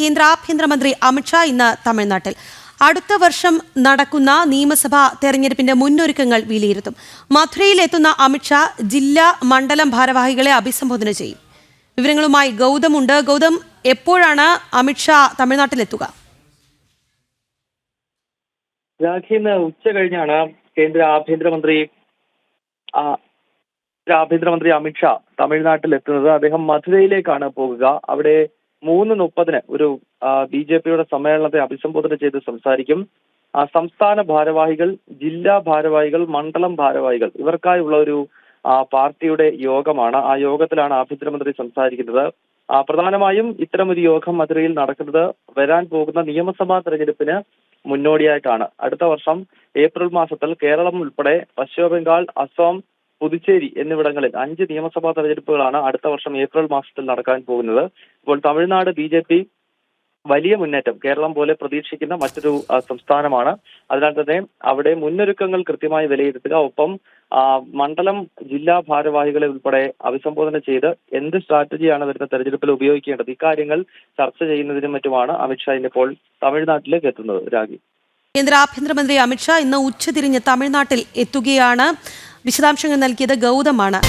കേന്ദ്ര ആഭ്യന്തരമന്ത്രി അമിത്ഷാ ഇന്ന് തമിഴ്നാട്ടിൽ. അടുത്ത വർഷം നടക്കുന്ന നിയമസഭാ തെരഞ്ഞെടുപ്പിന്റെ മുന്നൊരുക്കങ്ങൾ വിലയിരുത്തും. മധുരയിലെത്തുന്ന അമിത്ഷാ ജില്ലാ മണ്ഡലം ഭാരവാഹികളെ അഭിസംബോധന ചെയ്യും. വിവരങ്ങളുമായി ഗൗതമുണ്ട്. ഗൗതം എപ്പോഴാണ് അമിത്ഷാ തമിഴ്നാട്ടിലെത്തുക? രാഖിന്ന് ഉച്ച കഴിഞ്ഞാണ് കേന്ദ്ര ആഭ്യന്തരമന്ത്രി ആഭ്യന്തരമന്ത്രി അമിത്ഷാ തമിഴ്നാട്ടിൽ എത്തുന്നത് അദ്ദേഹം മധുരയിലേക്കാണ് പോകുക. അവിടെ മൂന്ന് മുപ്പതിന് ഒരു ബി ജെ പിയുടെ സമ്മേളനത്തെ അഭിസംബോധന ചെയ്ത് സംസാരിക്കും. സംസ്ഥാന ഭാരവാഹികൾ ജില്ലാ ഭാരവാഹികൾ മണ്ഡലം ഭാരവാഹികൾ ഇവർക്കായുള്ള ഒരു പാർട്ടിയുടെ യോഗമാണ്. ആ യോഗത്തിലാണ് ആഭ്യന്തരമന്ത്രി സംസാരിക്കുന്നത്. പ്രധാനമായും ഇത്തരമൊരു യോഗം മധുരയിൽ നടക്കുന്നത് വരാൻ പോകുന്ന നിയമസഭാ തെരഞ്ഞെടുപ്പിന് മുന്നോടിയായിട്ടാണ്. അടുത്ത വർഷം ഏപ്രിൽ മാസത്തിൽ കേരളം ഉൾപ്പെടെ പശ്ചിമ ബംഗാൾ അസം പുതുച്ചേരി എന്നിവിടങ്ങളിൽ അഞ്ച് നിയമസഭാ തെരഞ്ഞെടുപ്പുകളാണ് അടുത്ത വർഷം ഏപ്രിൽ മാസത്തിൽ നടക്കാൻ പോകുന്നത്. ഇപ്പോൾ തമിഴ്നാട് ബി ജെ പി വലിയ മുന്നേറ്റം കേരളം പോലെ പ്രതീക്ഷിക്കുന്ന മറ്റൊരു സംസ്ഥാനമാണ്. അതിനാൽ തന്നെ അവിടെ മുന്നൊരുക്കങ്ങൾ കൃത്യമായി വിലയിരുത്തുക. ഒപ്പം മണ്ഡലം ജില്ലാ ഭാരവാഹികളെ ഉൾപ്പെടെ അഭിസംബോധന ചെയ്ത് എന്ത് സ്ട്രാറ്റജിയാണ് വരുന്ന തെരഞ്ഞെടുപ്പിൽ ഉപയോഗിക്കേണ്ടത്? ഇക്കാര്യങ്ങൾ ചർച്ച ചെയ്യുന്നതിനും മറ്റുമാണ് അമിത്ഷാ ഇന്നിപ്പോൾ തമിഴ്നാട്ടിലേക്ക് എത്തുന്നത്. രാഗി. കേന്ദ്ര ആഭ്യന്തരമന്ത്രി അമിത്ഷാ ഇന്ന് ഉച്ചതിരിഞ്ഞ് തമിഴ്നാട്ടിൽ എത്തുകയാണ്. വിശദാംശങ്ങൾ നൽകിയത് ഗൗതമാണ്